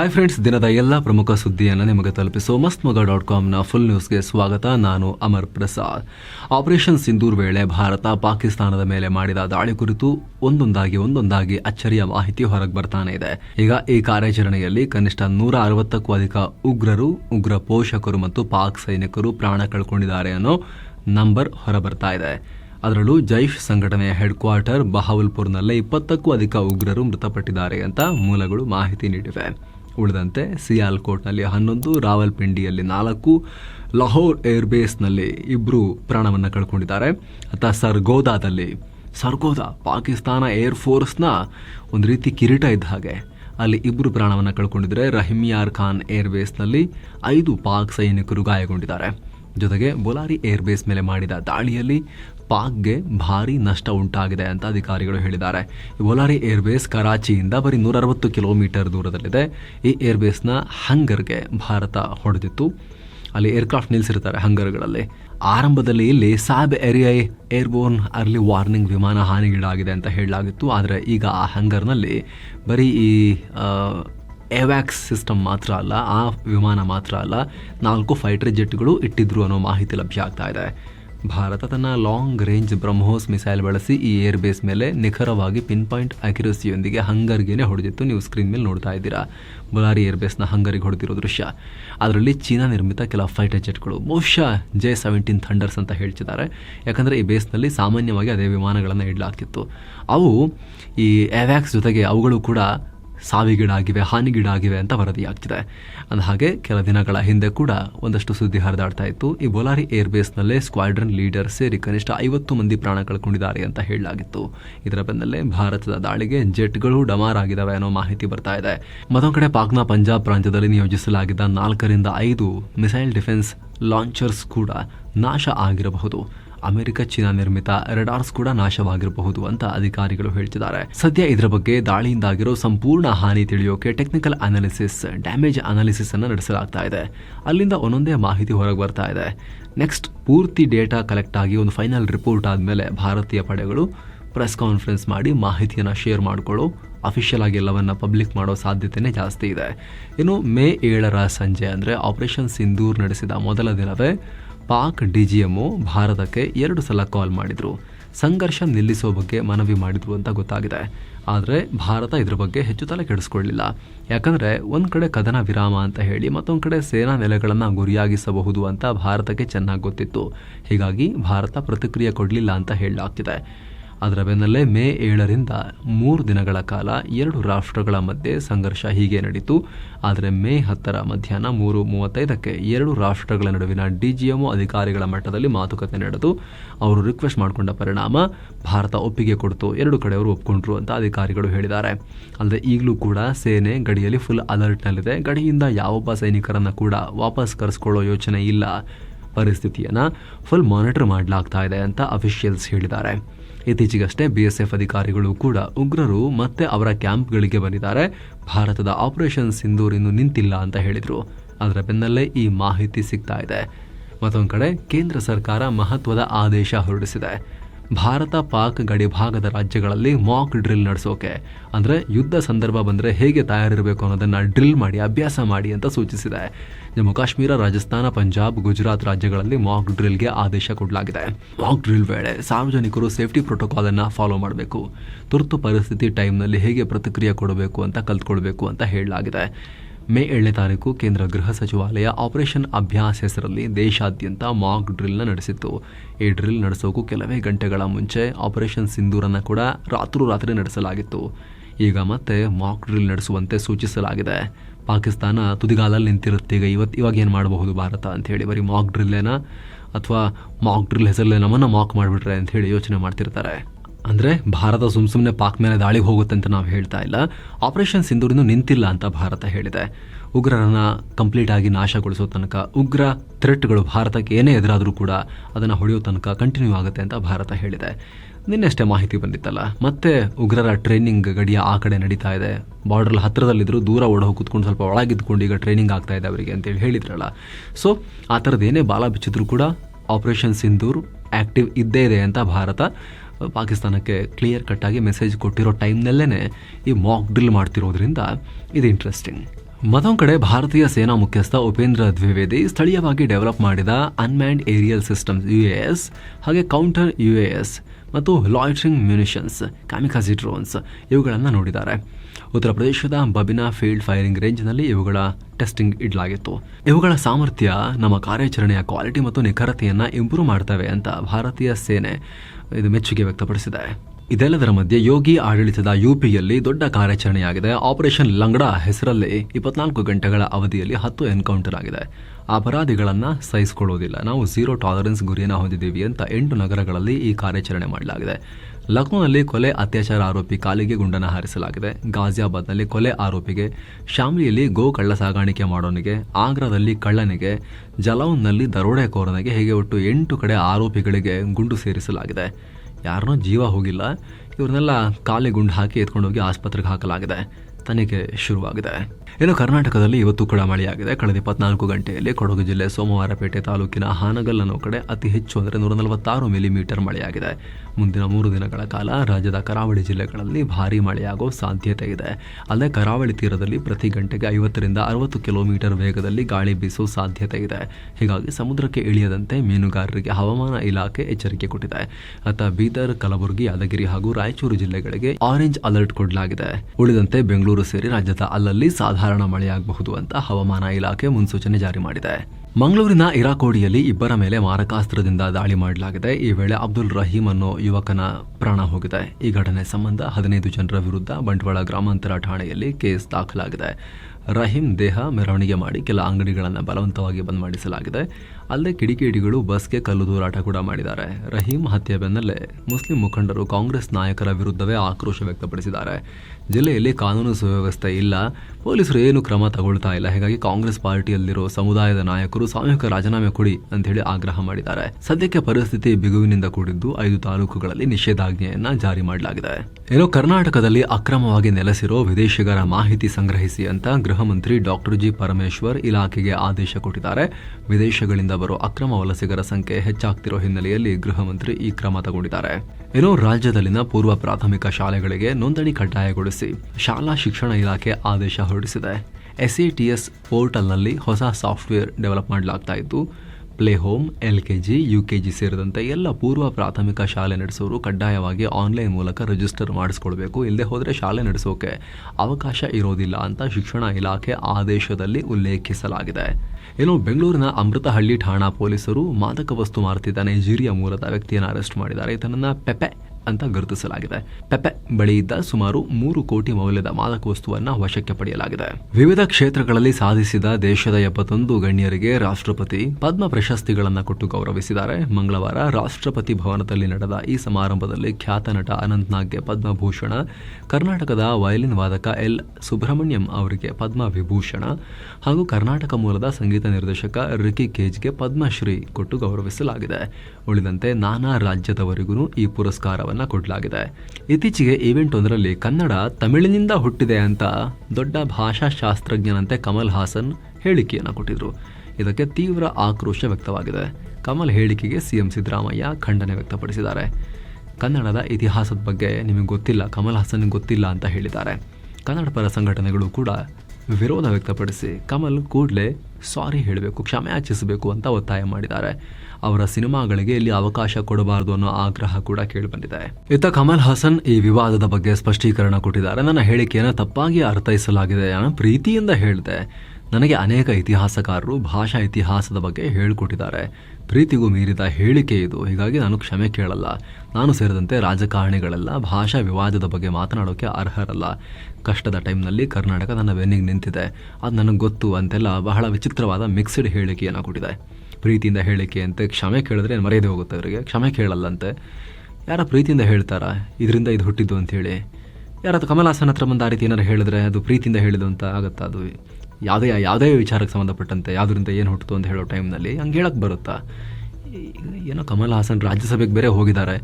Hi friends ದಿನದ ಎಲ್ಲ ಪ್ರಮುಖ ಸುದ್ದಿಯನ್ನು ನಿಮಗೆ ತಲುಪಿಸೋ ಮಸ್ತ್ ಮಗ ಡಾಟ್ ಕಾಮ್ನ ಫುಲ್ ನ್ಯೂಸ್ಗೆ ಸ್ವಾಗತ. ನಾನು ಅಮರ್ ಪ್ರಸಾದ್. ಆಪರೇಷನ್ ಸಿಂಧೂರ್ ವೇಳೆ ಭಾರತ ಪಾಕಿಸ್ತಾನದ ಮೇಲೆ ಮಾಡಿದ ದಾಳಿ ಕುರಿತು ಒಂದೊಂದಾಗಿ ಒಂದೊಂದಾಗಿ ಅಚ್ಚರಿಯ ಮಾಹಿತಿ ಹೊರಗೆ ಬರ್ತಾನೆ ಇದೆ. ಈಗ ಈ ಕಾರ್ಯಾಚರಣೆಯಲ್ಲಿ ಕನಿಷ್ಠ ನೂರ ಅರವತ್ತಕ್ಕೂ ಅಧಿಕ ಉಗ್ರರು, ಉಗ್ರ ಪೋಷಕರು ಮತ್ತು ಪಾಕ್ ಸೈನಿಕರು ಪ್ರಾಣ ಕಳ್ಕೊಂಡಿದ್ದಾರೆ ಅನ್ನೋ ನಂಬರ್ ಹೊರಬರ್ತಾ ಇದೆ. ಅದರಲ್ಲೂ ಜೈಷ್ ಸಂಘಟನೆಯ ಹೆಡ್ ಕ್ವಾರ್ಟರ್ ಬಹಾವಲ್ಪುರ್ನಲ್ಲೇ ಇಪ್ಪತ್ತಕ್ಕೂ ಅಧಿಕ ಉಗ್ರರು ಮೃತಪಟ್ಟಿದ್ದಾರೆ ಅಂತ ಮೂಲಗಳು ಮಾಹಿತಿ ನೀಡಿವೆ. ಉಳಿದಂತೆ ಸಿಯಾಲ್ಕೋಟ್ನಲ್ಲಿ ಹನ್ನೊಂದು, ರಾವಲ್ಪಿಂಡಿಯಲ್ಲಿ ನಾಲ್ಕು, ಲಾಹೋರ್ ಏರ್ಬೇಸ್ನಲ್ಲಿ ಇಬ್ಬರು ಪ್ರಾಣವನ್ನು ಕಳ್ಕೊಂಡಿದ್ದಾರೆ. ಅಥವಾ ಸರ್ಗೋದಾದಲ್ಲಿ, ಸರ್ಗೋದಾ ಪಾಕಿಸ್ತಾನ ಏರ್ ಫೋರ್ಸ್ನ ಒಂದು ರೀತಿ ಕಿರೀಟ ಇದ್ದ ಹಾಗೆ ಅಲ್ಲಿ ಇಬ್ಬರು ಪ್ರಾಣವನ್ನು ಕಳ್ಕೊಂಡಿದ್ದರೆ. ರಹಿಮಿಯಾರ್ ಖಾನ್ ಏರ್ಬೇಸ್ನಲ್ಲಿ ಐದು ಪಾಕ್ ಸೈನಿಕರು ಗಾಯಗೊಂಡಿದ್ದಾರೆ. ಜೊತೆಗೆ ಬೊಲಾರಿ ಏರ್ಬೇಸ್ ಮೇಲೆ ಮಾಡಿದ ದಾಳಿಯಲ್ಲಿ ಪಾಕ್ಗೆ ಭಾರಿ ನಷ್ಟ ಉಂಟಾಗಿದೆ ಅಂತ ಅಧಿಕಾರಿಗಳು ಹೇಳಿದ್ದಾರೆ. ಬೊಲಾರಿ ಏರ್ಬೇಸ್ ಕರಾಚಿಯಿಂದ ಬರೀ ನೂರ ಅರವತ್ತು ಕಿಲೋಮೀಟರ್ ದೂರದಲ್ಲಿದೆ. ಈ ಏರ್ಬೇಸ್ನ ಹಂಗರ್ಗೆ ಭಾರತ ಹೊಡೆದಿತ್ತು. ಅಲ್ಲಿ ಏರ್ಕ್ರಾಫ್ಟ್ ನಿಲ್ಲಿಸಿರ್ತಾರೆ ಹಂಗರ್ಗಳಲ್ಲಿ. ಆರಂಭದಲ್ಲಿ ಇಲ್ಲಿ Saab Erieye airborne early warning ವಿಮಾನ ಹಾನಿಗೀಡಾಗಿದೆ ಅಂತ ಹೇಳಲಾಗಿತ್ತು. ಆದರೆ ಈಗ ಆ ಹಂಗರ್ನಲ್ಲಿ ಬರೀ ಈ ಎವ್ಯಾಕ್ಸ್ ಸಿಸ್ಟಮ್ ಮಾತ್ರ ಅಲ್ಲ, ಆ ವಿಮಾನ ಮಾತ್ರ ಅಲ್ಲ, ನಾಲ್ಕು ಫೈಟರ್ ಜೆಟ್ಗಳು ಇಟ್ಟಿದ್ರು ಅನ್ನೋ ಮಾಹಿತಿ ಲಭ್ಯ ಆಗ್ತಾ ಇದೆ. ಭಾರತ ತನ್ನ ಲಾಂಗ್ ರೇಂಜ್ ಬ್ರಹ್ಮೋಸ್ ಮಿಸೈಲ್ ಬಳಸಿ ಈ ಏರ್ ಬೇಸ್ ಮೇಲೆ ನಿಖರವಾಗಿ ಪಿನ್ ಪಾಯಿಂಟ್ ಅಕ್ಯುರಸಿಯೊಂದಿಗೆ ಹಂಗರ್ಗೆನೆ ಹೊಡೆದಿತ್ತು ನೀವು ಸ್ಕ್ರೀನ್ ಮೇಲೆ ನೋಡ್ತಾ ಇದ್ದೀರಾ. ಬುಲಾರಿ ಏರ್ ಬೇಸ್ನ ಹಂಗರಿಗೆ ಹೊಡೆದಿರೋ ದೃಶ್ಯ. ಅದರಲ್ಲಿ ಚೀನಾ ನಿರ್ಮಿತ ಕೆಲ ಫೈಟರ್ ಜೆಟ್ಗಳು ಬಹುಶಃ ಜೆ ಸೆವೆಂಟೀನ್ ಥಂಡರ್ಸ್ ಅಂತ ಹೇಳ್ತಿದ್ದಾರೆ. ಯಾಕಂದರೆ ಈ ಬೇಸ್ನಲ್ಲಿ ಸಾಮಾನ್ಯವಾಗಿ ಅದೇ ವಿಮಾನಗಳನ್ನು ಇಡಲಾಗ್ತಿತ್ತು. ಅವು ಈ ಎವ್ಯಾಕ್ಸ್ ಜೊತೆಗೆ ಅವುಗಳು ಕೂಡ ಸಾವಿಗೀಡಾಗಿವೆ, ಹಾನಿಗೀಡಾಗಿವೆ ಅಂತ ವರದಿಯಾಗ್ತಿದೆ. ಹಾಗೆ ಕೆಲ ದಿನಗಳ ಹಿಂದೆ ಕೂಡ ಒಂದಷ್ಟು ಸುದ್ದಿ ಹರಿದಾಡ್ತಾ ಇತ್ತು. ಈ ಬೊಲಾರಿ ಏರ್ಬೇಸ್ನಲ್ಲೇ ಸ್ಕ್ವಾಡ್ರನ್ ಲೀಡರ್ ಸೇರಿ ಕನಿಷ್ಠ ಐವತ್ತು ಮಂದಿ ಪ್ರಾಣ ಕಳ್ಕೊಂಡಿದ್ದಾರೆ ಅಂತ ಹೇಳಲಾಗಿತ್ತು. ಇದರ ಬೆನ್ನಲ್ಲೇ ಭಾರತದ ದಾಳಿಗೆ ಜೆಟ್ಗಳು ಡಮಾರ್ ಆಗಿದ್ದಾವೆ ಅನ್ನೋ ಮಾಹಿತಿ ಬರ್ತಾ ಇದೆ. ಮತ್ತೊಂದು ಕಡೆ ಪಾಕ್ನ ಪಂಜಾಬ್ ಪ್ರಾಂತ್ಯದಲ್ಲಿ ನಿಯೋಜಿಸಲಾಗಿದ್ದ ನಾಲ್ಕರಿಂದ ಐದು ಮಿಸೈಲ್ ಡಿಫೆನ್ಸ್ ಲಾಂಚರ್ಸ್ ಕೂಡ ನಾಶ ಆಗಿರಬಹುದು. ಅಮೆರಿಕ ಚೀನಾ ನಿರ್ಮಿತ ರೆಡಾರ್ಸ್ ಕೂಡ ನಾಶವಾಗಿರಬಹುದು ಅಂತ ಅಧಿಕಾರಿಗಳು ಹೇಳ್ತಿದ್ದಾರೆ. ಸದ್ಯ ಇದರ ಬಗ್ಗೆ ದಾಳಿಯಿಂದಾಗಿರೋ ಸಂಪೂರ್ಣ ಹಾನಿ ತಿಳಿಯೋಕೆ ಟೆಕ್ನಿಕಲ್ ಅನಾಲಿಸಿಸ್ ಡ್ಯಾಮೇಜ್ ಅನಾಲಿಸಿಸ್ ಅನ್ನು ನಡೆಸಲಾಗ್ತಾ ಇದೆ. ಅಲ್ಲಿಂದ ಒಂದೊಂದೇ ಮಾಹಿತಿ ಹೊರಗೆ ಬರ್ತಾ ಇದೆ. ನೆಕ್ಸ್ಟ್ ಪೂರ್ತಿ ಡೇಟಾ ಕಲೆಕ್ಟ್ ಆಗಿ ಒಂದು ಫೈನಲ್ ರಿಪೋರ್ಟ್ ಆದಮೇಲೆ ಭಾರತೀಯ ಪಡೆಗಳು ಪ್ರೆಸ್ ಕಾನ್ಫರೆನ್ಸ್ ಮಾಡಿ ಮಾಹಿತಿಯನ್ನು ಶೇರ್ ಮಾಡಿಕೊಳ್ಳೋ ಅಫಿಷಿಯಲ್ ಆಗಿ ಎಲ್ಲವನ್ನ ಪಬ್ಲಿಕ್ ಮಾಡೋ ಸಾಧ್ಯತೆನೇ ಜಾಸ್ತಿ ಇದೆ. ಇನ್ನು ಮೇ ಏಳರ ಸಂಜೆ ಅಂದರೆ ಆಪರೇಷನ್ ಸಿಂಧೂರ್ ನಡೆಸಿದ ಮೊದಲ ದಿನವೇ ಪಾಕ್ ಡಿಜಿಎಂಒ ಭಾರತಕ್ಕೆ ಎರಡು ಸಲ ಕಾಲ್ ಮಾಡಿದರು. ಸಂಘರ್ಷ ನಿಲ್ಲಿಸೋ ಬಗ್ಗೆ ಮನವಿ ಮಾಡಿದ್ರು ಅಂತ ಗೊತ್ತಾಗಿದೆ. ಆದರೆ ಭಾರತ ಇದ್ರ ಬಗ್ಗೆ ಹೆಚ್ಚು ತಲೆ ಕೆಡಿಸ್ಕೊಳ್ಳಿಲ್ಲ. ಯಾಕಂದರೆ ಒಂದು ಕಡೆ ಕದನ ವಿರಾಮ ಅಂತ ಹೇಳಿ ಮತ್ತೊಂದು ಕಡೆ ಸೇನಾ ನೆಲೆಗಳನ್ನು ಗುರಿಯಾಗಿಸಬಹುದು ಅಂತ ಭಾರತಕ್ಕೆ ಚೆನ್ನಾಗಿ ಗೊತ್ತಿತ್ತು. ಹೀಗಾಗಿ ಭಾರತ ಪ್ರತಿಕ್ರಿಯೆ ಕೊಡಲಿಲ್ಲ ಅಂತ ಹೇಳಲಾಗ್ತಿದೆ. ಅದರ ಬೆನ್ನಲ್ಲೇ ಮೇ ಏಳರಿಂದ ಮೂರು ದಿನಗಳ ಕಾಲ ಎರಡು ರಾಷ್ಟ್ರಗಳ ಮಧ್ಯೆ ಸಂಘರ್ಷ ಹೀಗೆ ನಡೀತು. ಆದರೆ ಮೇ ಹತ್ತರ ಮಧ್ಯಾಹ್ನ ಮೂರು ಮೂವತ್ತೈದಕ್ಕೆ ಎರಡು ರಾಷ್ಟ್ರಗಳ ನಡುವಿನ ಡಿಜಿಎಂಒ ಅಧಿಕಾರಿಗಳ ಮಟ್ಟದಲ್ಲಿ ಮಾತುಕತೆ ನಡೆದು ಅವರು ರಿಕ್ವೆಸ್ಟ್ ಮಾಡಿಕೊಂಡ ಪರಿಣಾಮ ಭಾರತ ಒಪ್ಪಿಗೆ ಕೊಡ್ತು. ಎರಡು ಕಡೆಯವರು ಒಪ್ಕೊಂಡ್ರು ಅಂತ ಅಧಿಕಾರಿಗಳು ಹೇಳಿದ್ದಾರೆ. ಅಲ್ಲದೆ ಈಗಲೂ ಕೂಡ ಸೇನೆ ಗಡಿಯಲ್ಲಿ ಫುಲ್ ಅಲರ್ಟ್ನಲ್ಲಿದೆ ಗಡಿಯಿಂದ ಯಾವೊಬ್ಬ ಸೈನಿಕರನ್ನು ಕೂಡ ವಾಪಸ್ ಕರೆಸ್ಕೊಳ್ಳೋ ಯೋಚನೆ ಇಲ್ಲ. ಪರಿಸ್ಥಿತಿಯನ್ನು ಫುಲ್ ಮಾನಿಟರ್ ಮಾಡಲಾಗ್ತಾ ಇದೆ ಅಂತ ಅಫಿಷಿಯಲ್ಸ್ ಹೇಳಿದ್ದಾರೆ. ಇತ್ತೀಚೆಗಷ್ಟೇ ಬಿಎಸ್ಎಫ್ ಅಧಿಕಾರಿಗಳು ಕೂಡ ಉಗ್ರರು ಮತ್ತೆ ಅವರ ಕ್ಯಾಂಪ್ಗಳಿಗೆ ಬಂದಿದ್ದಾರೆ. ಭಾರತದ ಆಪರೇಷನ್ ಸಿಂಧೂರ್ ಇನ್ನು ನಿಂತಿಲ್ಲ ಅಂತ ಹೇಳಿದರು. ಅದರ ಬೆನ್ನಲ್ಲೇ ಈ ಮಾಹಿತಿ ಸಿಗ್ತಾ ಇದೆ. ಮತ್ತೊಂದು ಕಡೆ ಕೇಂದ್ರ ಸರ್ಕಾರ ಮಹತ್ವದ ಆದೇಶ ಹೊರಡಿಸಿದೆ. ಭಾರತ ಪಾಕ್ ಗಡಿಭಾಗದ ರಾಜ್ಯಗಳಲ್ಲಿ ಮಾಕ್ ಡ್ರಿಲ್ ನಡೆಸೋಕೆ. ಅಂದರೆ ಯುದ್ಧ ಸಂದರ್ಭ ಬಂದರೆ ಹೇಗೆ ತಯಾರಿರಬೇಕು ಅನ್ನೋದನ್ನು ಡ್ರಿಲ್ ಮಾಡಿ, ಅಭ್ಯಾಸ ಮಾಡಿ ಅಂತ ಸೂಚಿಸಿದೆ. ಜಮ್ಮು ಕಾಶ್ಮೀರ, ರಾಜಸ್ಥಾನ, ಪಂಜಾಬ್, ಗುಜರಾತ್ ರಾಜ್ಯಗಳಲ್ಲಿ ಮಾಕ್ ಡ್ರಿಲ್ಗೆ ಆದೇಶ ಕೊಡಲಾಗಿದೆ. ಮಾಕ್ ಡ್ರಿಲ್ ವೇಳೆ ಸಾರ್ವಜನಿಕರು ಸೇಫ್ಟಿ ಪ್ರೋಟೋಕಾಲನ್ನು ಫಾಲೋ ಮಾಡಬೇಕು. ತುರ್ತು ಪರಿಸ್ಥಿತಿ ಟೈಮ್ನಲ್ಲಿ ಹೇಗೆ ಪ್ರತಿಕ್ರಿಯೆ ಕೊಡಬೇಕು ಅಂತ ಕಲ್ತ್ಕೊಳ್ಬೇಕು ಅಂತ ಹೇಳಲಾಗಿದೆ. ಮೇ ಏಳನೇ ತಾರೀಕು ಕೇಂದ್ರ ಗೃಹ ಸಚಿವಾಲಯ ಆಪರೇಷನ್ ಅಭ್ಯಾಸ್ ಹೆಸರಲ್ಲಿ ದೇಶಾದ್ಯಂತ ಮಾಕ್ ಡ್ರಿಲ್ನ ನಡೆಸಿತ್ತು. ಈ ಡ್ರಿಲ್ ನಡೆಸೋಕ್ಕೂ ಕೆಲವೇ ಗಂಟೆಗಳ ಮುಂಚೆ ಆಪರೇಷನ್ ಸಿಂಧೂರನ್ನು ಕೂಡ ರಾತ್ರೋರಾತ್ರಿ ನಡೆಸಲಾಗಿತ್ತು. ಈಗ ಮತ್ತೆ ಮಾಕ್ ಡ್ರಿಲ್ ನಡೆಸುವಂತೆ ಸೂಚಿಸಲಾಗಿದೆ. ಪಾಕಿಸ್ತಾನ ತುದಿಗಾಲಲ್ಲಿ ನಿಂತಿರುತ್ತೆ. ಈಗ ಇವತ್ತು ಇವಾಗ ಏನು ಮಾಡಬಹುದು ಭಾರತ ಅಂತ ಹೇಳಿ ಬರೀ ಮಾಕ್ ಡ್ರಿಲ್ಲೇನ? ಅಥವಾ ಮಾಕ್ ಡ್ರಿಲ್ ಹೆಸರಲ್ಲೇ ನಮ್ಮನ್ನು ಮಾಕ್ ಮಾಡಿಬಿಟ್ರೆ ಅಂತ ಹೇಳಿ ಯೋಚನೆ ಮಾಡ್ತಿರ್ತಾರೆ. ಅಂದರೆ ಭಾರತ ಸುಮ್ ಸುಮ್ಮನೆ ಪಾಕ್ ಮೇಲೆ ದಾಳಿಗೆ ಹೋಗುತ್ತೆ ಅಂತ ನಾವು ಹೇಳ್ತಾ ಇಲ್ಲ. ಆಪರೇಷನ್ ಸಿಂಧೂರಿನೂ ನಿಂತಿಲ್ಲ ಅಂತ ಭಾರತ ಹೇಳಿದೆ. ಉಗ್ರರನ್ನ ಕಂಪ್ಲೀಟ್ ಆಗಿ ನಾಶಗೊಳಿಸೋ ತನಕ ಉಗ್ರ ಥ್ರೆಟ್ಗಳು ಭಾರತಕ್ಕೆ ಏನೇ ಎದುರಾದರೂ ಕೂಡ ಅದನ್ನು ಹೊಡೆಯೋ ತನಕ ಕಂಟಿನ್ಯೂ ಆಗುತ್ತೆ ಅಂತ ಭಾರತ ಹೇಳಿದೆ. ನಿನ್ನೆಷ್ಟೇ ಮಾಹಿತಿ ಬಂದಿತ್ತಲ್ಲ, ಮತ್ತೆ ಉಗ್ರರ ಟ್ರೈನಿಂಗ್ ಗಡಿಯ ಆ ಕಡೆ ನಡೀತಾ ಇದೆ. ಬಾರ್ಡರ್ ಹತ್ತಿರದಲ್ಲಿದ್ದರೂ ದೂರ ಓಡೋಗಿ ಕೂತ್ಕೊಂಡು ಸ್ವಲ್ಪ ಒಳಗಿದ್ಕೊಂಡು ಈಗ ಟ್ರೈನಿಂಗ್ ಆಗ್ತಾ ಇದೆ ಅವರಿಗೆ ಅಂತೇಳಿ ಹೇಳಿದ್ರಲ್ಲ. ಸೊ ಆ ಥರದ್ದು ಏನೇ ಬಾಲ ಬಿಚ್ಚಿದ್ರು ಕೂಡ ಆಪರೇಷನ್ ಸಿಂಧೂರ್ ಆ್ಯಕ್ಟಿವ್ ಇದ್ದೇ ಇದೆ ಅಂತ ಭಾರತ ಪಾಕಿಸ್ತಾನಕ್ಕೆ ಕ್ಲಿಯರ್ ಕಟ್ಟಾಗಿ ಮೆಸೇಜ್ ಕೊಟ್ಟಿರೋ ಟೈಮ್ನಲ್ಲೇ ಈ ಮಾಕ್ ಡ್ರಿಲ್ ಮಾಡ್ತಿರೋದ್ರಿಂದ ಇದು ಇಂಟ್ರೆಸ್ಟಿಂಗ್ ಮತ್ತೊಂದು ಕಡೆ ಭಾರತೀಯ ಸೇನಾ ಮುಖ್ಯಸ್ಥ ಉಪೇಂದ್ರ ದ್ವಿವೇದಿ ಸ್ಥಳೀಯವಾಗಿ ಡೆವಲಪ್ ಮಾಡಿದ unmanned aerial systems U S ಹಾಗೆ ಕೌಂಟರ್ ಯು ಎಸ್ ಮತ್ತು ಲಾಯ್ಟ್ರಿಂಗ್ ಮ್ಯುನಿಷನ್ಸ್ ಕ್ಯಾಮಿಕಾಸಿ ಡ್ರೋನ್ಸ್ ಇವುಗಳನ್ನು ನೋಡಿದ್ದಾರೆ. ಉತ್ತರ ಪ್ರದೇಶದ ಬಬಿನಾ ಫೀಲ್ಡ್ ಫೈರಿಂಗ್ ರೇಂಜ್ನಲ್ಲಿ ಇವುಗಳ ಟೆಸ್ಟಿಂಗ್ ಇಡಲಾಗಿತ್ತು. ಇವುಗಳ ಸಾಮರ್ಥ್ಯ, ನಮ್ಮ ಕಾರ್ಯಾಚರಣೆಯ ಕ್ವಾಲಿಟಿ ಮತ್ತು ನಿಖರತೆಯನ್ನು ಇಂಪ್ರೂವ್ ಮಾಡ್ತವೆ ಅಂತ ಭಾರತೀಯ ಸೇನೆ ಇದು ಮೆಚ್ಚುಗೆ ವ್ಯಕ್ತಪಡಿಸಿದೆ. ಇದೆಲ್ಲದರ ಮಧ್ಯೆ ಯೋಗಿ ಆಡಳಿತದ ಯುಪಿಯಲ್ಲಿ ದೊಡ್ಡ ಕಾರ್ಯಾಚರಣೆಯಾಗಿದೆ. ಆಪರೇಷನ್ ಲಂಗಡಾ ಹೆಸರಲ್ಲಿ ಇಪ್ಪತ್ನಾಲ್ಕು ಗಂಟೆಗಳ ಅವಧಿಯಲ್ಲಿ ಹತ್ತು ಎನ್ಕೌಂಟರ್ ಆಗಿದೆ. ಅಪರಾಧಿಗಳನ್ನು ಸಹಿಸಿಕೊಳ್ಳುವುದಿಲ್ಲ. ನಾವು ಝೀರೋ ಟಾಲರೆನ್ಸ್ ಗುರಿಯನ್ನು ಹೊಂದಿದ್ದೀವಿ ಅಂತ ಎಂಟು ನಗರಗಳಲ್ಲಿ ಈ ಕಾರ್ಯಾಚರಣೆ ಮಾಡಲಾಗಿದೆ. ಲಕ್ನೋನಲ್ಲಿ ಕೊಲೆ ಅತ್ಯಾಚಾರ ಆರೋಪಿ ಕಾಲಿಗೆ ಗುಂಡನ್ನು ಹಾರಿಸಲಾಗಿದೆ. ಗಾಜಿಯಾಬಾದ್ನಲ್ಲಿ ಕೊಲೆ ಆರೋಪಿಗೆ ಶಾಮ್ಲಿಯಲ್ಲಿ ಗೋ ಕಳ್ಳ ಸಾಗಾಣಿಕೆ ಮಾಡೋನಿಗೆ, ಆಗ್ರಾದಲ್ಲಿ ಕಳ್ಳನಿಗೆ, ಜಲೌನ್ನಲ್ಲಿ ದರೋಡೆಕೋರನಿಗೆ ಹೇಗೆ ಒಟ್ಟು ಎಂಟು ಕಡೆ ಆರೋಪಿಗಳಿಗೆ ಗುಂಡು ಸೇರಿಸಲಾಗಿದೆ. ಯಾರನ್ನೂ ಜೀವ ಹೋಗಿಲ್ಲ. ಇವ್ರನ್ನೆಲ್ಲ ಕಾಲಿ ಗುಂಡು ಹಾಕಿ ಎತ್ಕೊಂಡೋಗಿ ಆಸ್ಪತ್ರೆಗೆ ಹಾಕಲಾಗಿದೆ. ತನಿಖೆ ಶುರುವಾಗಿದೆ. ಇನ್ನು ಕರ್ನಾಟಕದಲ್ಲಿ ಇವತ್ತು ಕೂಡ ಮಳೆಯಾಗಿದೆ ಕಳೆದ ಇಪ್ಪತ್ನಾಲ್ಕು ಗಂಟೆಯಲ್ಲಿ ಕೊಡಗು ಜಿಲ್ಲೆ ಸೋಮವಾರಪೇಟೆ ತಾಲೂಕಿನ ಹಾನಗಲ್ ಅನ್ನೋ ಕಡೆ ಅತಿ ಹೆಚ್ಚು, ಅಂದರೆ ನೂರ ನಲವತ್ತಾರು ಮಿಲಿಮೀಟರ್ ಮಳೆಯಾಗಿದೆ. ಮುಂದಿನ ಮೂರು ದಿನಗಳ ಕಾಲ ರಾಜ್ಯದ ಕರಾವಳಿ ಜಿಲ್ಲೆಗಳಲ್ಲಿ ಭಾರಿ ಮಳೆಯಾಗೋ ಸಾಧ್ಯತೆ ಇದೆ. ಅಲ್ಲದೆ ಕರಾವಳಿ ತೀರದಲ್ಲಿ ಪ್ರತಿ ಗಂಟೆಗೆ ಐವತ್ತರಿಂದ ಅರವತ್ತು ಕಿಲೋಮೀಟರ್ ವೇಗದಲ್ಲಿ ಗಾಳಿ ಬೀಸೋ ಸಾಧ್ಯತೆ ಇದೆ. ಹೀಗಾಗಿ ಸಮುದ್ರಕ್ಕೆ ಇಳಿಯದಂತೆ ಮೀನುಗಾರರಿಗೆ ಹವಾಮಾನ ಇಲಾಖೆ ಎಚ್ಚರಿಕೆ ಕೊಟ್ಟಿದೆ. ಅತ್ತ ಬೀದರ್, ಕಲಬುರಗಿ, ಯಾದಗಿರಿ ಹಾಗೂ ರಾಯಚೂರು ಜಿಲ್ಲೆಗಳಿಗೆ ಆರೆಂಜ್ ಅಲರ್ಟ್ ಕೊಡಲಾಗಿದೆ. ಉಳಿದಂತೆ ಬೆಂಗಳೂರು ಸೇರಿ ರಾಜ್ಯದ ಅಲ್ಲಲ್ಲಿ ಸಾಧಾರಣ ಮಳೆಯಾಗಬಹುದು ಅಂತ ಹವಾಮಾನ ಇಲಾಖೆ ಮುನ್ಸೂಚನೆ ಜಾರಿ ಮಾಡಿದೆ. ಮಂಗಳೂರಿನ ಇರಾಕೋಡಿಯಲ್ಲಿ ಇಬ್ಬರ ಮೇಲೆ ಮಾರಕಾಸ್ತ್ರದಿಂದ ದಾಳಿ ಮಾಡಲಾಗಿದೆ. ಈ ವೇಳೆ ಅಬ್ದುಲ್ ರಹೀಂ ಅನ್ನೋ ಯುವಕನ ಪ್ರಾಣ ಹೋಗಿದೆ. ಈ ಘಟನೆ ಸಂಬಂಧ ಹದಿನೈದು ಜನರ ವಿರುದ್ಧ ಬಂಟ್ವಾಳ ಗ್ರಾಮಾಂತರ ಠಾಣೆಯಲ್ಲಿ ಕೇಸ್ ದಾಖಲಾಗಿದೆ. ರಹೀಂ ದೇಹ ಮೆರವಣಿಗೆ ಮಾಡಿ ಕೆಲ ಅಂಗಡಿಗಳನ್ನು ಬಲವಂತವಾಗಿ ಬಂದ್ ಮಾಡಿಸಲಾಗಿದೆ. ಅಲ್ಲದೆ ಕಿಡಿಕಿಡಿಗಳು ಬಸ್ಗೆ ಕಲ್ಲು ದೂರಾಟ ಕೂಡ ಮಾಡಿದ್ದಾರೆ. ರಹೀಂ ಹತ್ಯೆ ಬೆನ್ನಲ್ಲೇ ಮುಸ್ಲಿಂ ಮುಖಂಡರು ಕಾಂಗ್ರೆಸ್ ನಾಯಕರ ವಿರುದ್ಧವೇ ಆಕ್ರೋಶ ವ್ಯಕ್ತಪಡಿಸಿದ್ದಾರೆ. ಜಿಲ್ಲೆಯಲ್ಲಿ ಕಾನೂನು ಸುವ್ಯವಸ್ಥೆ ಇಲ್ಲ. ಪೊಲೀಸರು ಏನು ಕ್ರಮ ತಗೊಳ್ತಾ ಇಲ್ಲ. ಹೀಗಾಗಿ ಕಾಂಗ್ರೆಸ್ ಪಾರ್ಟಿಯಲ್ಲಿರೋ ಸಮುದಾಯದ ನಾಯಕರು ಸಾಮೂಹಿಕ ರಾಜೀನಾಮೆ ಕೊಡಿ ಅಂತ ಹೇಳಿ ಆಗ್ರಹ ಮಾಡಿದ್ದಾರೆ. ಸದ್ಯಕ್ಕೆ ಪರಿಸ್ಥಿತಿ ಬಿಗುವಿನಿಂದ ಕೂಡಿದ್ದು ಐದು ತಾಲೂಕುಗಳಲ್ಲಿ ನಿಷೇಧಾಜ್ಞೆಯನ್ನ ಜಾರಿ ಮಾಡಲಾಗಿದೆ. ಏನೋ ಕರ್ನಾಟಕದಲ್ಲಿ ಅಕ್ರಮವಾಗಿ ನೆಲೆಸಿರೋ ವಿದೇಶಿಗರ ಮಾಹಿತಿ ಸಂಗ್ರಹಿಸಿ ಅಂತ ಗೃಹ ಮಂತ್ರಿ ಡಾಕ್ಟರ್ ಜಿ ಪರಮೇಶ್ವರ್ ಇಲಾಖೆಗೆ ಆದೇಶ ಕೊಟ್ಟಿದ್ದಾರೆ. ವಿದೇಶಗಳಿಂದ ಬರೋ ಅಕ್ರಮ ವಲಸಿಗರ ಸಂಖ್ಯೆ ಹೆಚ್ಚಾಗ್ತಿರೋ ಹಿನ್ನೆಲೆಯಲ್ಲಿ ಗೃಹ ಮಂತ್ರಿ ಈ ಕ್ರಮ ತಗೊಂಡಿದ್ದಾರೆ. ಏನೋ ರಾಜ್ಯದಲ್ಲಿನ ಪೂರ್ವ ಪ್ರಾಥಮಿಕ ಶಾಲೆಗಳಿಗೆ ನೋಂದಣಿ ಕಡ್ಡಾಯಗೊಳಿಸಿ ಶಾಲಾ ಶಿಕ್ಷಣ ಇಲಾಖೆ ಆದೇಶ ಹೊರಡಿಸಿದೆ. ಎಸ್ಇಟಿಎಸ್ ಪೋರ್ಟಲ್ನಲ್ಲಿ ಹೊಸ ಸಾಫ್ಟ್ವೇರ್ ಡೆವಲಪ್ ಮಾಡಲಾಗ್ತಾ ಇದ್ದು play home L K G U K G ಸೇರಿದಂತೆ ಎಲ್ಲ ಪೂರ್ವ ಪ್ರಾಥಮಿಕ ಶಾಲೆ ನಡೆಸೋರು ಕಡ್ಡಾಯವಾಗಿ ಆನ್ಲೈನ್ ಮೂಲಕ ರಿಜಿಸ್ಟರ್ ಮಾಡಿಸ್ಕೊಳ್ಬೇಕು ಇಲ್ಲದೆ ಹೋದರೆ ಶಾಲೆ ನಡೆಸೋಕೆ ಅವಕಾಶ ಇರೋದಿಲ್ಲ ಅಂತ ಶಿಕ್ಷಣ ಇಲಾಖೆ ಆದೇಶದಲ್ಲಿ ಉಲ್ಲೇಖಿಸಲಾಗಿದೆ. ಇನ್ನು ಬೆಂಗಳೂರಿನ ಅಮೃತಹಳ್ಳಿ ಠಾಣಾ ಪೊಲೀಸರು ಮಾದಕ ವಸ್ತು ಮಾರುತ್ತಿದ್ದ ನೈಜೀರಿಯಾ ಮೂಲದ ವ್ಯಕ್ತಿಯನ್ನು ಅರೆಸ್ಟ್ ಮಾಡಿದ್ದಾರೆ. ಇದನ್ನ ಪೆಪೆ ಅಂತ ಗುರುತಿಸಲಾಗಿದೆ. ಪೆಪೆ ಬಳಿ ಇದ್ದ ಸುಮಾರು ಮೂರು ಕೋಟಿ ಮೌಲ್ಯದ ಮಾದಕ ವಸ್ತುವನ್ನ ವಶಕ್ಕೆ ಪಡೆಯಲಾಗಿದೆ. ವಿವಿಧ ಕ್ಷೇತ್ರಗಳಲ್ಲಿ ಸಾಧಿಸಿದ ದೇಶದ ಎಪ್ಪತ್ತೊಂದು ಗಣ್ಯರಿಗೆ ರಾಷ್ಟ್ರಪತಿ ಪದ್ಮ ಪ್ರಶಸ್ತಿಗಳನ್ನು ಕೊಟ್ಟು ಗೌರವಿಸಿದ್ದಾರೆ. ಮಂಗಳವಾರ ರಾಷ್ಟ್ರಪತಿ ಭವನದಲ್ಲಿ ನಡೆದ ಈ ಸಮಾರಂಭದಲ್ಲಿ ಖ್ಯಾತ ನಟ ಅನಂತ್ನಾಗ್ಗೆ ಪದ್ಮಭೂಷಣ, ಕರ್ನಾಟಕದ ವಯಲಿನ್ ವಾದಕ ಎಲ್. ಸುಬ್ರಹ್ಮಣ್ಯಂ ಅವರಿಗೆ ಪದ್ಮ ವಿಭೂಷಣ ಹಾಗೂ ಕರ್ನಾಟಕ ಮೂಲದ ಸಂಗೀತ ನಿರ್ದೇಶಕ ರಿಕಿ ಕೇಜ್ಗೆ ಪದ್ಮಶ್ರೀ ಕೊಟ್ಟು ಗೌರವಿಸಲಾಗಿದೆ. ಉಳಿದಂತೆ ನಾನಾ ರಾಜ್ಯದವರಿಗೂ ಈ ಪುರಸ್ಕಾರವನ್ನು ಕೊಡಲಾಗಿದೆ. ಇತ್ತೀಚೆಗೆ ಈವೆಂಟ್ ಒಂದರಲ್ಲಿ ಕನ್ನಡ ತಮಿಳಿನಿಂದ ಹುಟ್ಟಿದೆ ಅಂತ ದೊಡ್ಡ ಭಾಷಾಶಾಸ್ತ್ರಜ್ಞನಂತೆ ಕಮಲ್ ಹಾಸನ್ ಹೇಳಿಕೆಯನ್ನು ಕೊಟ್ಟಿದ್ರು. ಇದಕ್ಕೆ ತೀವ್ರ ಆಕ್ರೋಶ ವ್ಯಕ್ತವಾಗಿದೆ. ಕಮಲ್ ಹೇಳಿಕೆಗೆ ಸಿಎಂ ಸಿದ್ದರಾಮಯ್ಯ ಖಂಡನೆ ವ್ಯಕ್ತಪಡಿಸಿದ್ದಾರೆ. ಕನ್ನಡದ ಇತಿಹಾಸದ ಬಗ್ಗೆ ನಿಮಗೆ ಗೊತ್ತಿಲ್ಲ, ಕಮಲ್ ಹಾಸನ್ ಗೊತ್ತಿಲ್ಲ ಅಂತ ಹೇಳಿದ್ದಾರೆ. ಕನ್ನಡ ಪರ ಸಂಘಟನೆಗಳು ಕೂಡ ವಿರೋಧ ವ್ಯಕ್ತಪಡಿಸಿ ಕಮಲ್ ಕೂಡಲೇ ಸಾರಿ ಹೇಳಬೇಕು, ಕ್ಷಮೆ ಯಾಚಿಸಬೇಕು ಅಂತ ಒತ್ತಾಯ ಮಾಡಿದ್ದಾರೆ. ಅವರ ಸಿನಿಮಾಗಳಿಗೆ ಇಲ್ಲಿ ಅವಕಾಶ ಕೊಡಬಾರದು ಅನ್ನೋ ಆಗ್ರಹ ಕೂಡ ಕೇಳಿಬಂದಿದೆ. ಇತ್ತ ಕಮಲ್ ಹಾಸನ್ ಈ ವಿವಾದದ ಬಗ್ಗೆ ಸ್ಪಷ್ಟೀಕರಣ ಕೊಟ್ಟಿದ್ದಾರೆ. ನನ್ನ ಹೇಳಿಕೆಯನ್ನು ತಪ್ಪಾಗಿ ಅರ್ಥೈಸಲಾಗಿದೆ ನಾನು ಪ್ರೀತಿಯಿಂದ ಹೇಳಿದೆ. ನನಗೆ ಅನೇಕ ಇತಿಹಾಸಕಾರರು ಭಾಷಾ ಇತಿಹಾಸದ ಬಗ್ಗೆ ಹೇಳಿಕೊಟ್ಟಿದ್ದಾರೆ. ಪ್ರೀತಿಗೂ ಮೀರಿದ ಹೇಳಿಕೆ ಇದು. ಹೀಗಾಗಿ ನಾನು ಕ್ಷಮೆ ಕೇಳಲ್ಲ. ನಾನು ಸೇರಿದಂತೆ ರಾಜಕಾರಣಿಗಳೆಲ್ಲ ಭಾಷಾ ವಿವಾದದ ಬಗ್ಗೆ ಮಾತನಾಡೋಕ್ಕೆ ಅರ್ಹರಲ್ಲ. ಕಷ್ಟದ ಟೈಮ್ನಲ್ಲಿ ಕರ್ನಾಟಕ ನನ್ನ ಬೆನ್ನಿಗೆ ನಿಂತಿದೆ. ಅದು ನನಗೆ ಗೊತ್ತು ಅಂತೆಲ್ಲ ಬಹಳ ವಿಚಿತ್ರವಾದ ಮಿಕ್ಸ್ಡ್ ಹೇಳಿಕೆಯನ್ನು ಕೊಟ್ಟಿದೆ. ಪ್ರೀತಿಯಿಂದ ಹೇಳಿಕೆ ಅಂತ ಕ್ಷಮೆ ಕೇಳಿದ್ರೆ ಮರೆಯದೆ ಹೋಗುತ್ತೆ ಅವರಿಗೆ? ಕ್ಷಮೆ ಕೇಳಲ್ಲಂತೆ. ಯಾರ ಪ್ರೀತಿಯಿಂದ ಹೇಳ್ತಾರಾ? ಇದರಿಂದ ಇದು ಹುಟ್ಟಿದ್ದು ಅಂತೇಳಿ ಹೇಳಿ ಕಮಲ್ ಹಾಸನ್ ಹತ್ರ ಬಂದು ಆ ರೀತಿ ಏನಾರು ಹೇಳಿದ್ರೆ ಅದು ಪ್ರೀತಿಯಿಂದ ಹೇಳಿದ್ದು ಅಂತ ಆಗುತ್ತಾ ಅದು? ಯಾವುದೇ ಯಾವುದೇ ವಿಚಾರಕ್ಕೆ ಸಂಬಂಧಪಟ್ಟಂತೆ ಯಾವುದರಿಂದ ಏನು ಹುಟ್ಟಿತು ಅಂತ ಹೇಳೋ ಟೈಮ್ನಲ್ಲಿ ಹಂಗೆ ಹೇಳಕ್ಕೆ ಬರುತ್ತಾ? ಏನೋ ಕಮಲ್ ಹಾಸನ್ ರಾಜ್ಯಸಭೆಗೆ ಬೇರೆ ಹೋಗಿದ್ದಾರೆ.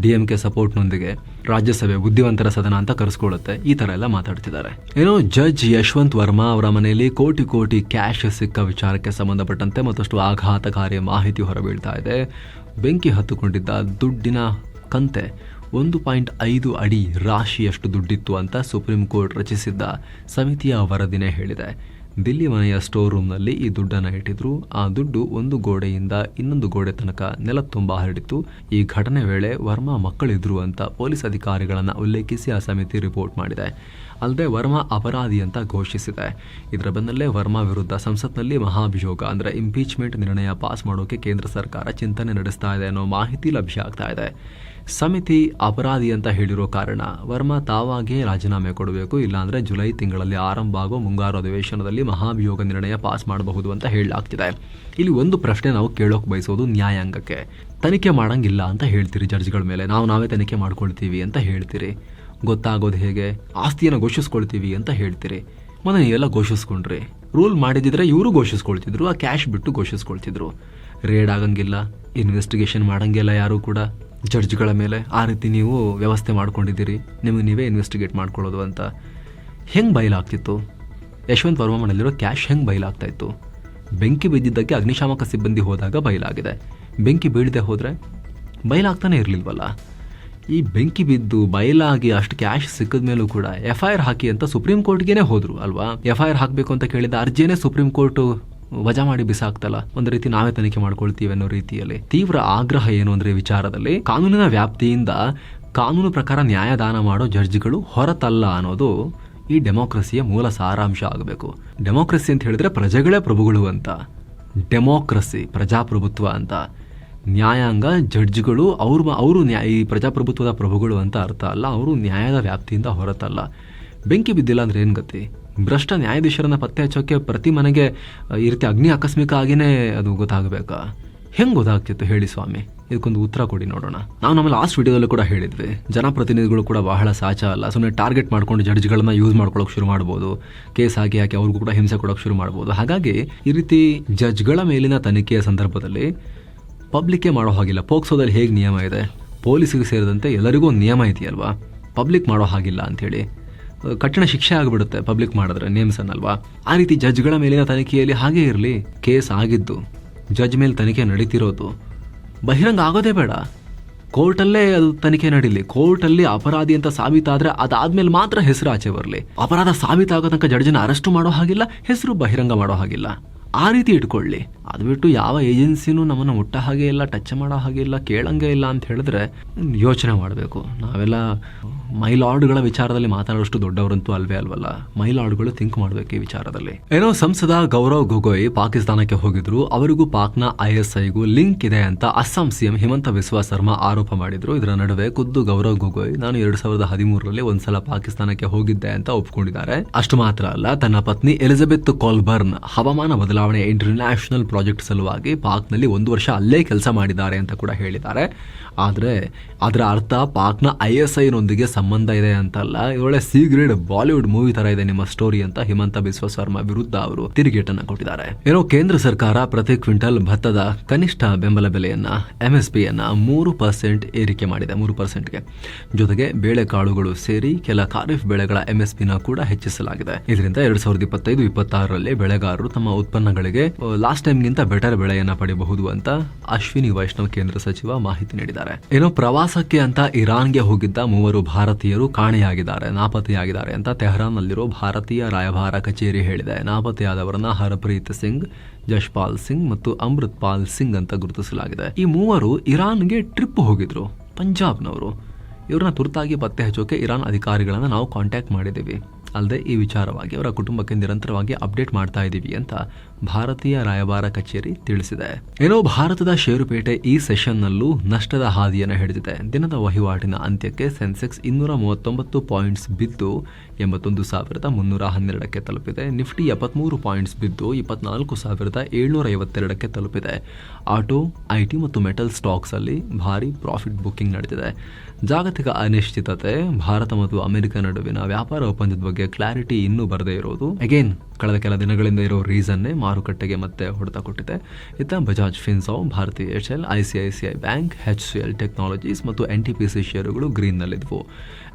ಡಿ ಎಂ ಕೆ ಸಪೋರ್ಟ್ನೊಂದಿಗೆ ರಾಜ್ಯಸಭೆ ಬುದ್ಧಿವಂತರ ಸದನ ಅಂತ ಕರೆಸ್ಕೊಳ್ಳುತ್ತೆ. ಈ ಥರ ಎಲ್ಲ ಮಾತಾಡ್ತಿದ್ದಾರೆ. ಏನೋ ಜಡ್ಜ್ ಯಶವಂತ್ ವರ್ಮಾ ಅವರ ಮನೆಯಲ್ಲಿ ಕೋಟಿ ಕೋಟಿ ಕ್ಯಾಶ್ ಸಿಕ್ಕ ವಿಚಾರಕ್ಕೆ ಸಂಬಂಧಪಟ್ಟಂತೆ ಮತ್ತಷ್ಟು ಆಘಾತಕಾರಿ ಮಾಹಿತಿ ಹೊರಬೀಳ್ತಾ ಇದೆ. ಬೆಂಕಿ ಹತ್ತುಕೊಂಡಿದ್ದ ದುಡ್ಡಿನ ಕಂತೆ ಒಂದು ಪಾಯಿಂಟ್ ಐದು ಅಡಿ ರಾಶಿಯಷ್ಟು ದುಡ್ಡಿತ್ತು ಅಂತ ಸುಪ್ರೀಂ ಕೋರ್ಟ್ ರಚಿಸಿದ್ದ ಸಮಿತಿಯ ವರದಿನೇ ಹೇಳಿದೆ. ದಿಲ್ಲಿ ಮನೆಯ ಸ್ಟೋರ್ ರೂಮ್ನಲ್ಲಿ ಈ ದುಡ್ಡನ್ನು ಇಟ್ಟಿದ್ರು. ಆ ದುಡ್ಡು ಒಂದು ಗೋಡೆಯಿಂದ ಇನ್ನೊಂದು ಗೋಡೆ ತನಕ ನೆಲ ತುಂಬ ಹರಡಿತ್ತು. ಈ ಘಟನೆ ವೇಳೆ ವರ್ಮಾ ಮಕ್ಕಳಿದ್ರು ಅಂತ ಪೊಲೀಸ್ ಅಧಿಕಾರಿಗಳನ್ನು ಉಲ್ಲೇಖಿಸಿ ಆ ಸಮಿತಿ ರಿಪೋರ್ಟ್ ಮಾಡಿದೆ. ಅಲ್ಲದೆ ವರ್ಮಾ ಅಪರಾಧಿ ಅಂತ ಘೋಷಿಸಿದೆ. ಇದರ ಬೆನ್ನಲ್ಲೇ ವರ್ಮಾ ವಿರುದ್ಧ ಸಂಸತ್ನಲ್ಲಿ ಮಹಾಭಿಯೋಗ, ಅಂದರೆ ಇಂಪೀಚ್ಮೆಂಟ್ ನಿರ್ಣಯ ಪಾಸ್ ಮಾಡೋಕೆ ಕೇಂದ್ರ ಸರ್ಕಾರ ಚಿಂತನೆ ನಡೆಸ್ತಾ ಇದೆ ಅನ್ನೋ ಮಾಹಿತಿ ಲಭ್ಯ ಆಗ್ತಾ ಇದೆ. ಸಮಿತಿ ಅಪರಾಧಿ ಅಂತ ಹೇಳಿರೋ ಕಾರಣ ವರ್ಮಾ ತಾವಾಗಿಯೇ ರಾಜೀನಾಮೆ ಕೊಡಬೇಕು, ಇಲ್ಲಾಂದರೆ ಜುಲೈ ತಿಂಗಳಲ್ಲಿ ಆರಂಭ ಆಗೋ ಮುಂಗಾರು ಅಧಿವೇಶನದಲ್ಲಿ ಮಹಾಭಿಯೋಗ ನಿರ್ಣಯ ಪಾಸ್ ಮಾಡಬಹುದು ಅಂತ ಹೇಳಲಾಗ್ತಿದೆ. ಇಲ್ಲಿ ಒಂದು ಪ್ರಶ್ನೆ ನಾವು ಕೇಳೋಕೆ ಬಯಸೋದು ನ್ಯಾಯಾಂಗಕ್ಕೆ. ತನಿಖೆ ಮಾಡಂಗಿಲ್ಲ ಅಂತ ಹೇಳ್ತೀರಿ ಜಡ್ಜ್ಗಳ ಮೇಲೆ. ನಾವು ನಾವೇ ತನಿಖೆ ಮಾಡ್ಕೊಳ್ತೀವಿ ಅಂತ ಹೇಳ್ತೀರಿ. ಗೊತ್ತಾಗೋದು ಹೇಗೆ? ಆಸ್ತಿಯನ್ನು ಘೋಷಿಸ್ಕೊಳ್ತೀವಿ ಅಂತ ಹೇಳ್ತೀರಿ. ಮೊನ್ನೆ ನೀವೆಲ್ಲ ಘೋಷಿಸ್ಕೊಂಡ್ರಿ. ರೂಲ್ ಮಾಡಿದ್ರೆ ಇವರು ಘೋಷಿಸ್ಕೊಳ್ತಿದ್ರು, ಆ ಕ್ಯಾಶ್ ಬಿಟ್ಟು ಘೋಷಿಸ್ಕೊಳ್ತಿದ್ರು. ರೇಡ್ ಆಗಂಗಿಲ್ಲ ಇನ್ವೆಸ್ಟಿಗೇಷನ್ ಮಾಡಂಗಿಲ್ಲ ಯಾರು ಕೂಡ. ಜಡ್ಜ್ಗಳ ಮೇಲೆ ಆ ರೀತಿ ನೀವು ವ್ಯವಸ್ಥೆ ಮಾಡ್ಕೊಂಡಿದ್ದೀರಿ. ನಿಮಗೆ ನೀವೇ ಇನ್ವೆಸ್ಟಿಗೇಟ್ ಮಾಡ್ಕೊಳ್ಳೋದು ಅಂತ. ಹೆಂಗೆ ಬಯಲಾಗ್ತಿತ್ತು ಯಶವಂತ್ ವರ್ಮ ಮನೆಯಲ್ಲಿರೋ ಕ್ಯಾಶ್ ಹೆಂಗೆ ಬಯಲಾಗ್ತಾಯಿತ್ತು ಬೆಂಕಿ ಬಿದ್ದಿದ್ದಕ್ಕೆ ಅಗ್ನಿಶಾಮಕ ಸಿಬ್ಬಂದಿ ಹೋದಾಗ ಬಯಲಾಗಿದೆ ಬೆಂಕಿ ಬೀಳದೆ ಹೋದರೆ ಬಯಲಾಗ್ತಾನೆ ಇರಲಿಲ್ವಲ್ಲ? ಈ ಬೆಂಕಿ ಬಿದ್ದು ಬಯಲಾಗಿ ಅಷ್ಟು ಕ್ಯಾಶ್ ಸಿಕ್ಕಿದ ಮೇಲೂ ಕೂಡ ಎಫ್ ಐ ಆರ್ ಹಾಕಿ ಅಂತ ಸುಪ್ರೀಂ ಕೋರ್ಟ್ಗೇನೆ ಹೋದ್ರು, ಅಲ್ವಾ? ಎಫ್ ಐ ಆರ್ ಹಾಕಬೇಕು ಅಂತ ಕೇಳಿದ ಅರ್ಜಿನೇ ಸುಪ್ರೀಂ ಕೋರ್ಟ್ ವಜಾ ಮಾಡಿ ಬಿಸಾಕ್ತಲ್ಲ. ಒಂದು ರೀತಿ ನಾವೇ ತನಿಖೆ ಮಾಡ್ಕೊಳ್ತೀವಿ ಅನ್ನೋ ರೀತಿಯಲ್ಲಿ. ತೀವ್ರ ಆಗ್ರಹ ಏನು ಅಂದ್ರೆ ವಿಚಾರದಲ್ಲಿ? ಕಾನೂನಿನ ವ್ಯಾಪ್ತಿಯಿಂದ ಕಾನೂನು ಪ್ರಕಾರ ನ್ಯಾಯದಾನ ಮಾಡೋ ಜಡ್ಜ್ಗಳು ಹೊರತಲ್ಲ ಅನ್ನೋದು ಈ ಡೆಮೋಕ್ರಸಿಯ ಮೂಲ ಸಾರಾಂಶ ಆಗಬೇಕು. ಡೆಮೋಕ್ರಸಿ ಅಂತ ಹೇಳಿದ್ರೆ ಪ್ರಜೆಗಳೇ ಪ್ರಭುಗಳು ಅಂತ. ಡೆಮೋಕ್ರಸಿ, ಪ್ರಜಾಪ್ರಭುತ್ವ ಅಂತ. ನ್ಯಾಯಾಂಗ ಜಡ್ಜ್ಗಳು ಅವರು ಅವರು ನ್ಯಾಯ ಈ ಪ್ರಜಾಪ್ರಭುತ್ವದ ಪ್ರಭುಗಳು ಅಂತ ಅರ್ಥ ಅಲ್ಲ. ಅವರು ನ್ಯಾಯದ ವ್ಯಾಪ್ತಿಯಿಂದ ಹೊರತಲ್ಲ. ಬೆಂಕಿ ಬಿದ್ದಿಲ್ಲ ಅಂದ್ರೆ ಏನು ಗತಿ? ಭ್ರಷ್ಟ ನ್ಯಾಯಾಧೀಶರನ್ನು ಪತ್ತೆ ಹಚ್ಚೋಕ್ಕೆ ಪ್ರತಿ ಮನೆಗೆ ಈ ರೀತಿ ಅಗ್ನಿ ಆಕಸ್ಮಿಕ ಆಗಿನೇ ಅದು ಗೊತ್ತಾಗಬೇಕಾ? ಹೆಂಗೆ ಗೊತ್ತಾಗ್ತಿತ್ತು ಹೇಳಿ ಸ್ವಾಮಿ? ಇದಕ್ಕೊಂದು ಉತ್ತರ ಕೊಡಿ ನೋಡೋಣ. ನಾವು ನಮ್ಮ ಲಾಸ್ಟ್ ವಿಡಿಯೋದಲ್ಲೂ ಕೂಡ ಹೇಳಿದ್ವಿ. ಜನಪ್ರತಿನಿಧಿಗಳು ಕೂಡ ಬಹಳ ಸಾಚ ಅಲ್ಲ. ಸುಮ್ಮನೆ ಟಾರ್ಗೆಟ್ ಮಾಡ್ಕೊಂಡು ಜಡ್ಜ್ಗಳನ್ನ ಯೂಸ್ ಮಾಡ್ಕೊಳ್ಳೋಕೆ ಶುರು ಮಾಡ್ಬೋದು. ಕೇಸ್ ಹಾಕಿ ಹಾಕಿ ಅವ್ರಿಗೂ ಕೂಡ ಹಿಂಸೆ ಕೊಡೋಕೆ ಶುರು ಮಾಡ್ಬೋದು. ಹಾಗಾಗಿ ಈ ರೀತಿ ಜಡ್ಜ್ಗಳ ಮೇಲಿನ ತನಿಖೆಯ ಸಂದರ್ಭದಲ್ಲಿ ಪಬ್ಲಿಕ್ಕೇ ಮಾಡೋ ಹಾಗಿಲ್ಲ. ಪೋಕ್ಸೋದಲ್ಲಿ ಹೇಗೆ ನಿಯಮ ಇದೆ? ಪೊಲೀಸಿಗೆ ಸೇರಿದಂತೆ ಎಲ್ಲರಿಗೂ ಒಂದು ನಿಯಮ ಇದೆಯಲ್ವಾ? ಪಬ್ಲಿಕ್ ಮಾಡೋ ಹಾಗಿಲ್ಲ ಅಂಥೇಳಿ. ಕಠಿಣ ಶಿಕ್ಷೆ ಆಗಿಬಿಡುತ್ತೆ ಪಬ್ಲಿಕ್ ಮಾಡಿದ್ರೆ ನೇಮ್ಸ್ ಅನ್ನಲ್ವಾ? ಆ ರೀತಿ ಜಡ್ಜ್ಗಳ ಮೇಲಿನ ತನಿಖೆಯಲ್ಲಿ ಹಾಗೇ ಇರಲಿ. ಕೇಸ್ ಆಗಿದ್ದು ಜಡ್ಜ್ ಮೇಲೆ ತನಿಖೆ ನಡೀತಿರೋದು. ಬಹಿರಂಗ ಆಗೋದೇ ಬೇಡ. ಕೋರ್ಟಲ್ಲೇ ಅದು ತನಿಖೆ ನಡೀಲಿ. ಕೋರ್ಟಲ್ಲಿ ಅಪರಾಧಿ ಅಂತ ಸಾಬೀತಾದರೆ ಅದಾದ್ಮೇಲೆ ಮಾತ್ರ ಹೆಸರು ಆಚೆ ಬರಲಿ. ಅಪರಾಧ ಸಾಬೀತಾಗೋ ತನಕ ಜಡ್ಜನ ಅರೆಸ್ಟ್ ಮಾಡೋ ಹಾಗಿಲ್ಲ, ಹೆಸರು ಬಹಿರಂಗ ಮಾಡೋ ಹಾಗಿಲ್ಲ. ಆ ರೀತಿ ಇಟ್ಕೊಳ್ಳಿ. ಅದು ಬಿಟ್ಟು ಯಾವ ಏಜೆನ್ಸಿನೂ ನಮ್ಮನ್ನು ಮುಟ್ಟ ಹಾಗೆ ಇಲ್ಲ, ಟಚ್ ಮಾಡೋ ಹಾಗೆ ಇಲ್ಲ, ಕೇಳಂಗೆ ಇಲ್ಲ ಅಂತ ಹೇಳಿದ್ರೆ ಯೋಚನೆ ಮಾಡಬೇಕು. ನಾವೆಲ್ಲ ಮೈಲಾರ್ಡ್ಗಳ ವಿಚಾರದಲ್ಲಿ ಮಾತಾಡೋಷ್ಟು ದೊಡ್ಡವರಂತೂ ಅಲ್ವೇ ಅಲ್ವಲ್ಲ. ಮೈಲಾರ್ಡ್ಗಳು ಥಿಂಕ್ ಮಾಡಬೇಕು ಈ ವಿಚಾರದಲ್ಲಿ. ಏನೋ ಸಂಸದ ಗೌರವ್ ಗೊಗೊಯ್ ಪಾಕಿಸ್ತಾನಕ್ಕೆ ಹೋಗಿದ್ರು. ಅವರಿಗೂ ಪಾಕ್ನ ಐಎಸ್ಐಗೂ ಎಸ್ ಐಗೂ ಲಿಂಕ್ ಇದೆ ಅಂತ ಅಸ್ಸಾಂ ಸಿಎಂ ಹಿಮಂತ ಬಿಸ್ವಾ ಶರ್ಮಾ ಆರೋಪ ಮಾಡಿದ್ರು. ಇದರ ನಡುವೆ ಖುದ್ದು ಗೌರವ್ ಗೊಗೊಯ್, ನಾನು ಎರಡ್ ಸಾವಿರದ ಹದಿಮೂರರಲ್ಲಿ ಒಂದ್ಸಲ ಪಾಕಿಸ್ತಾನಕ್ಕೆ ಹೋಗಿದ್ದೆ ಅಂತ ಒಪ್ಕೊಂಡಿದ್ದಾರೆ. ಅಷ್ಟು ಮಾತ್ರ ಅಲ್ಲ, ತನ್ನ ಪತ್ನಿ ಎಲಿಜಬೆತ್ ಕಾಲ್ಬರ್ನ್ ಹವಾಮಾನ ಇಂಟರ್ನ್ಯಾಷನಲ್ ಪ್ರಾಜೆಕ್ಟ್ ಸಲುವಾಗಿ ಪಾಕ್ನಲ್ಲಿ ಒಂದು ವರ್ಷ ಅಲ್ಲೇ ಕೆಲಸ ಮಾಡಿದ್ದಾರೆ ಅಂತ ಕೂಡ ಹೇಳಿದ್ದಾರೆ. ಆದರೆ ಅದರ ಅರ್ಥ ಪಾಕ್ನ ಐ ಎಸ್ ಐನೊಂದಿಗೆ ಸಂಬಂಧ ಇದೆ ಅಂತಲ್ಲ. ಒಳ್ಳೆ ಸಿ ಬಾಲಿವುಡ್ ಮೂವಿ ತರ ಇದೆ ನಿಮ್ಮ ಸ್ಟೋರಿ ಅಂತ ಹಿಮಂತ ಬಿಸ್ವ ಶರ್ಮಾ ವಿರುದ್ಧ ಅವರು ತಿರುಗೇಟನ್ನು ಕೊಟ್ಟಿದ್ದಾರೆ. ಏನೋ ಕೇಂದ್ರ ಸರ್ಕಾರ ಪ್ರತಿ ಕ್ವಿಂಟಲ್ ಭತ್ತದ ಕನಿಷ್ಠ ಬೆಂಬಲ ಬೆಲೆಯನ್ನ ಎಂಎಸ್ಪಿಯನ್ನ ಮೂರು ಪರ್ಸೆಂಟ್ ಏರಿಕೆ ಮಾಡಿದೆ, ಮೂರು ಪರ್ಸೆಂಟ್ಗೆ ಜೊತೆಗೆ ಬೇಳೆಕಾಳುಗಳು ಸೇರಿ ಕೆಲ ಖಾರಿಫ್ ಬೆಳೆಗಳ ಎಂಎಸ್ಪಿನ ಕೂಡ ಹೆಚ್ಚಿಸಲಾಗಿದೆ. ಇದರಿಂದ ಎರಡ್ ಸಾವಿರದ ಇಪ್ಪತ್ತೈದು, ಇಪ್ಪತ್ತಾರರಲ್ಲಿ ಬೆಳೆಗಾರರು ತಮ್ಮ ಉತ್ಪನ್ನಗಳಿಗೆ ಲಾಸ್ಟ್ ಟೈಮ್ಗಿಂತ ಬೆಟರ್ ಬೆಳೆಯನ್ನ ಪಡೆಯಬಹುದು ಅಂತ ಅಶ್ವಿನಿ ವೈಷ್ಣವ್ ಕೇಂದ್ರ ಸಚಿವ ಮಾಹಿತಿ ನೀಡಿದ್ದಾರೆ. ಏನೋ ಪ್ರವಾಸಕ್ಕೆ ಅಂತ ಇರಾನ್ಗೆ ಹೋಗಿದ್ದ ಮೂವರು ಭಾರತೀಯರು ಕಾಣೆಯಾಗಿದ್ದಾರೆ, ನಾಪತ್ತೆಯಾಗಿದ್ದಾರೆ ಅಂತ ತೆಹರಾನ್ನಲ್ಲಿರೋ ಭಾರತೀಯ ರಾಯಭಾರ ಕಚೇರಿ ಹೇಳಿದೆ. ನಾಪತ್ತೆಯಾದವರನ್ನ ಹರಪ್ರೀತ್ ಸಿಂಗ್, ಜಶ್ಪಾಲ್ ಸಿಂಗ್ ಮತ್ತು ಅಮೃತ್ ಪಾಲ್ ಸಿಂಗ್ ಅಂತ ಗುರುತಿಸಲಾಗಿದೆ. ಈ ಮೂವರು ಇರಾನ್ಗೆ ಟ್ರಿಪ್ ಹೋಗಿದ್ರು, ಪಂಜಾಬ್ನವರು. ಇವ್ರನ್ನ ತುರ್ತಾಗಿ ಪತ್ತೆ ಹಚ್ಚೋಕೆ ಇರಾನ್ ಅಧಿಕಾರಿಗಳನ್ನ ನಾವು ಕಾಂಟ್ಯಾಕ್ಟ್ ಮಾಡಿದ್ದೀವಿ. ಅಲ್ಲದೆ ಈ ವಿಚಾರವಾಗಿ ಅವರ ಕುಟುಂಬಕ್ಕೆ ನಿರಂತರವಾಗಿ ಅಪ್ಡೇಟ್ ಮಾಡ್ತಾ ಇದ್ದೀವಿ ಅಂತ ಭಾರತೀಯ ರಾಯಭಾರ ಕಚೇರಿ ತಿಳಿಸಿದೆ. ಏನೋ ಭಾರತದ ಷೇರುಪೇಟೆ ಈ ಸೆಷನ್ನಲ್ಲೂ ನಷ್ಟದ ಹಾದಿಯನ್ನು ಹಿಡಿದಿದೆ. ದಿನದ ವಹಿವಾಟಿನ ಅಂತ್ಯಕ್ಕೆ ಸೆನ್ಸೆಕ್ಸ್ ಇನ್ನೂರ ಮೂವತ್ತೊಂಬತ್ತು ಪಾಯಿಂಟ್ಸ್ ಬಿದ್ದು ಎಂಬತ್ತೊಂದು ಸಾವಿರದ ಮುನ್ನೂರ ಹನ್ನೆರಡಕ್ಕೆ ತಲುಪಿದೆ. ನಿಫ್ಟಿ ಎಪ್ಪತ್ಮೂರು ಪಾಯಿಂಟ್ಸ್ ಬಿದ್ದು ಇಪ್ಪತ್ನಾಲ್ಕು ಸಾವಿರದ ಏಳ್ನೂರ ಐವತ್ತೆರಡಕ್ಕೆ ತಲುಪಿದೆ. ಆಟೋ ಐಟಿ ಮತ್ತು ಮೆಟಲ್ ಸ್ಟಾಕ್ಸಲ್ಲಿ ಭಾರಿ ಪ್ರಾಫಿಟ್ ಬುಕ್ಕಿಂಗ್ ನಡೆದಿದೆ. ಜಾಗತಿಕ ಅನಿಶ್ಚಿತತೆ, ಭಾರತ ಮತ್ತು ಅಮೆರಿಕ ನಡುವಿನ ವ್ಯಾಪಾರ ಒಪ್ಪಂದದ ಬಗ್ಗೆ ಕ್ಲಾರಿಟಿ ಇನ್ನೂ ಬರದೇ ಇರೋದು ಅಗೇನ್ ಕಳೆದ ಕೆಲ ದಿನಗಳಿಂದ ಇರೋ ರೀಸನ್ನೇ ಮಾರುಕಟ್ಟೆಗೆ ಮತ್ತೆ ಹೊಡೆತ ಕೊಟ್ಟಿದೆ. ಇತ್ತ Bajaj Finserv Bharti Airtel I bank H C L technologies ಮತ್ತು ಎನ್ ಟಿ ಪಿ ಸಿ ಷೇರುಗಳು ಗ್ರೀನ್ನಲ್ಲಿದ್ದವು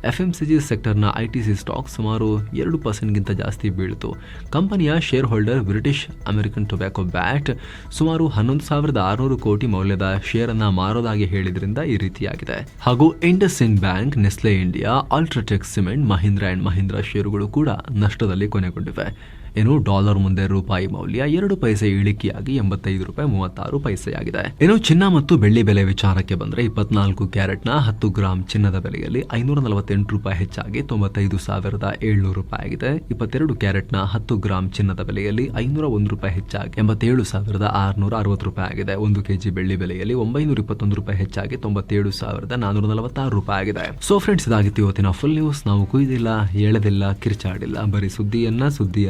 ಎಫ್ ಎಂ ಸಿ ಜಿ ಸೆಕ್ಟರ್ನ ಐ ಟಿ ಸಿ ಸ್ಟಾಕ್ ಸುಮಾರು ಎರಡು ಪರ್ಸೆಂಟ್ಗಿಂತ ಜಾಸ್ತಿ ಬೀಳಿತು. ಕಂಪನಿಯ share holder British American Tobacco BAT ಸುಮಾರು ಹನ್ನೊಂದು ಸಾವಿರದ ಆರುನೂರು ಕೋಟಿ ಮೌಲ್ಯದ ಶೇರನ್ನು ಮಾರೋದಾಗಿ ಹೇಳಿದ್ರಿಂದ ಈ ರೀತಿಯಾಗಿದೆ. ಹಾಗೂ IndusInd bank Nestle India UltraTech cement Mahindra and Mahindra ಷೇರುಗಳು ಕೂಡ ನಷ್ಟದಲ್ಲಿ ಕೊನೆಗೊಂಡಿವೆ. ಇನ್ನು ಡಾಲರ್ ಮುಂದೆ ರೂಪಾಯಿ ಮೌಲ್ಯ ಎರಡು ಪೈಸೆ ಇಳಿಕೆಯಾಗಿ ಎಂಬತ್ತೈದು ರೂಪಾಯಿ ಮೂವತ್ತಾರು ಪೈಸೆಯಾಗಿದೆ. ಇನ್ನು ಚಿನ್ನ ಮತ್ತು ಬೆಳ್ಳಿ ಬೆಲೆ ವಿಚಾರಕ್ಕೆ ಬಂದ್ರೆ ಇಪ್ಪತ್ನಾಲ್ಕು ಕ್ಯಾರೆಟ್ನ ಹತ್ತು ಗ್ರಾಮ್ ಚಿನ್ನದ ಬೆಲೆಯಲ್ಲಿ ಐನೂರ ನಲವತ್ತೆಂಟು ರೂಪಾಯಿ ಹೆಚ್ಚಾಗಿ ತೊಂಬತ್ತೈದು ಸಾವಿರದ ಏಳ್ನೂರು ರೂಪಾಯಿ ಆಗಿದೆ. ಇಪ್ಪತ್ತೆರಡು ಕ್ಯಾರೆಟ್ನ ಹತ್ತು ಗ್ರಾಮ್ ಚಿನ್ನದ ಬೆಲೆಯಲ್ಲಿ ಐನೂರ ಒಂದು ರೂಪಾಯಿ ಹೆಚ್ಚಾಗಿ ಎಂಬತ್ತೇಳು ಸಾವಿರದ ಆರುನೂರ ಅರವತ್ತು ರೂಪಾಯಿ ಆಗಿದೆ. ಒಂದು ಕೆಜಿ ಬೆಳ್ಳಿ ಬೆಲೆಯಲ್ಲಿ ಒಂಬೈನೂರ ಇಪ್ಪತ್ತೊಂದು ರೂಪಾಯಿ ಹೆಚ್ಚಾಗಿ ತೊಂಬತ್ತೇಳು ಸಾವಿರದ ನಾನೂರ ನಲವತ್ತಾರು ರೂಪಾಯಿ ಆಗಿದೆ. ಸೊ ಫ್ರೆಂಡ್ಸ್ ಇದಾಗಿತ್ತು ಇವತ್ತಿನ ಫುಲ್ ನ್ಯೂಸ್ ನಾವು ಕುಯ್ದಿಲ್ಲ, ಹೇಳದಿಲ್ಲ, ಕಿರ್ಚಾಡಿಲ್ಲ. ಬರೀ ಸುದ್ದಿಯನ್ನ ಸುದ್ದಿಯ